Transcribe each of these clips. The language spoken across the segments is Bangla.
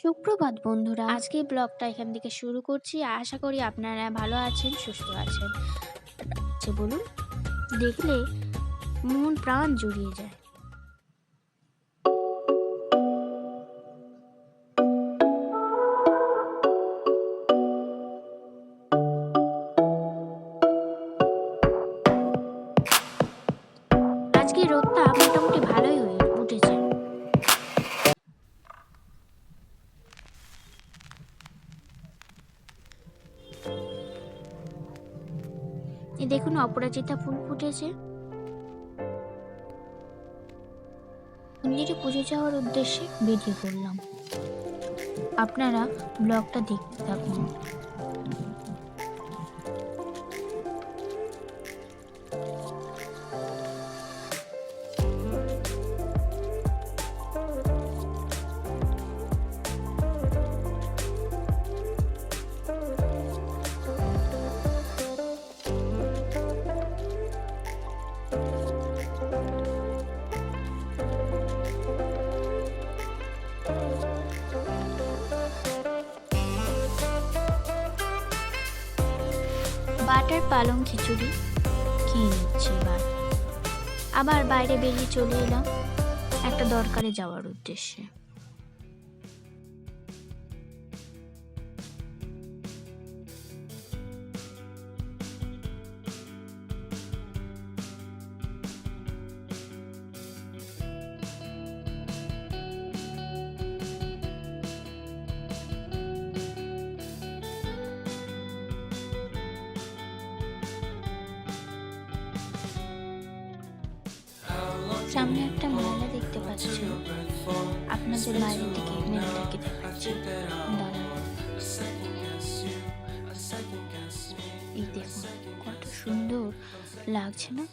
সুপ্রভাত বন্ধুরা, আজকে ব্লগটা এখান থেকে শুরু করছি। আশা করি আপনারা ভালো আছেন, সুস্থ আছেন। আচ্ছা বলুন, দেখলে মন প্রাণ জুড়িয়ে যায়। আজকে রোদটা এই দেখুন অপরাজিতা ফুল ফুটেছে। মন্দিরে পুজো যাওয়ার উদ্দেশ্যে বেরিয়ে পড়লাম। আপনারা ব্লগটা দেখতে থাকুন। বাটার পালং খিচুড়ি খেয়ে নিচ্ছি এবার। আবার বাইরে বেরিয়ে চলে এলাম একটা দরকারে যাওয়ার উদ্দেশ্যে। সামনে একটা মেলা দেখতে পাচ্ছি। আপনাদের বাইরে থেকে মেলাটাকে দেখাচ্ছি। এই দেখুন, কত সুন্দর লাগছে না?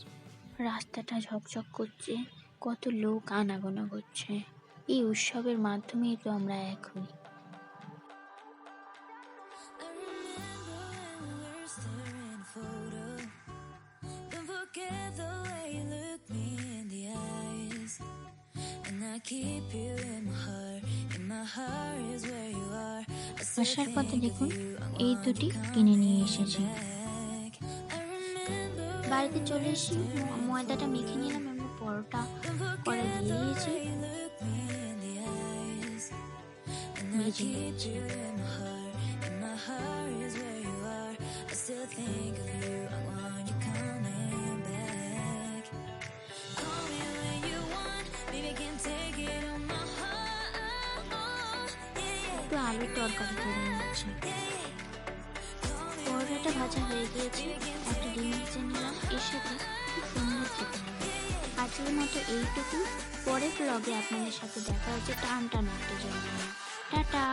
রাস্তাটা ঝকঝক করছে, কত লোক আনাগোনা করছে। এই উৎসবের মাধ্যমেই তো আমরা এক হই। keep you in my heart and my heart is আসার পথে দেখুন এই দুটি কিনে নিয়ে এসেছি। বাড়িতে চলে এসি ময়দাটা মেখে নিলাম আমি পরোটা করে দিয়েছি মেখে নিয়েছি। একটু আলুর তরকারি করে নিচ্ছি পরোটাটা ভাজা হয়ে গিয়েছে। একটা ডিম ভেজে নিলাম। এর সাথে খুব সুন্দর খেতে আজকের মতো এইটুকু পরের ব্লগে আপনাদের সাথে দেখা হচ্ছে টান টান একটা জন্য। টাটা!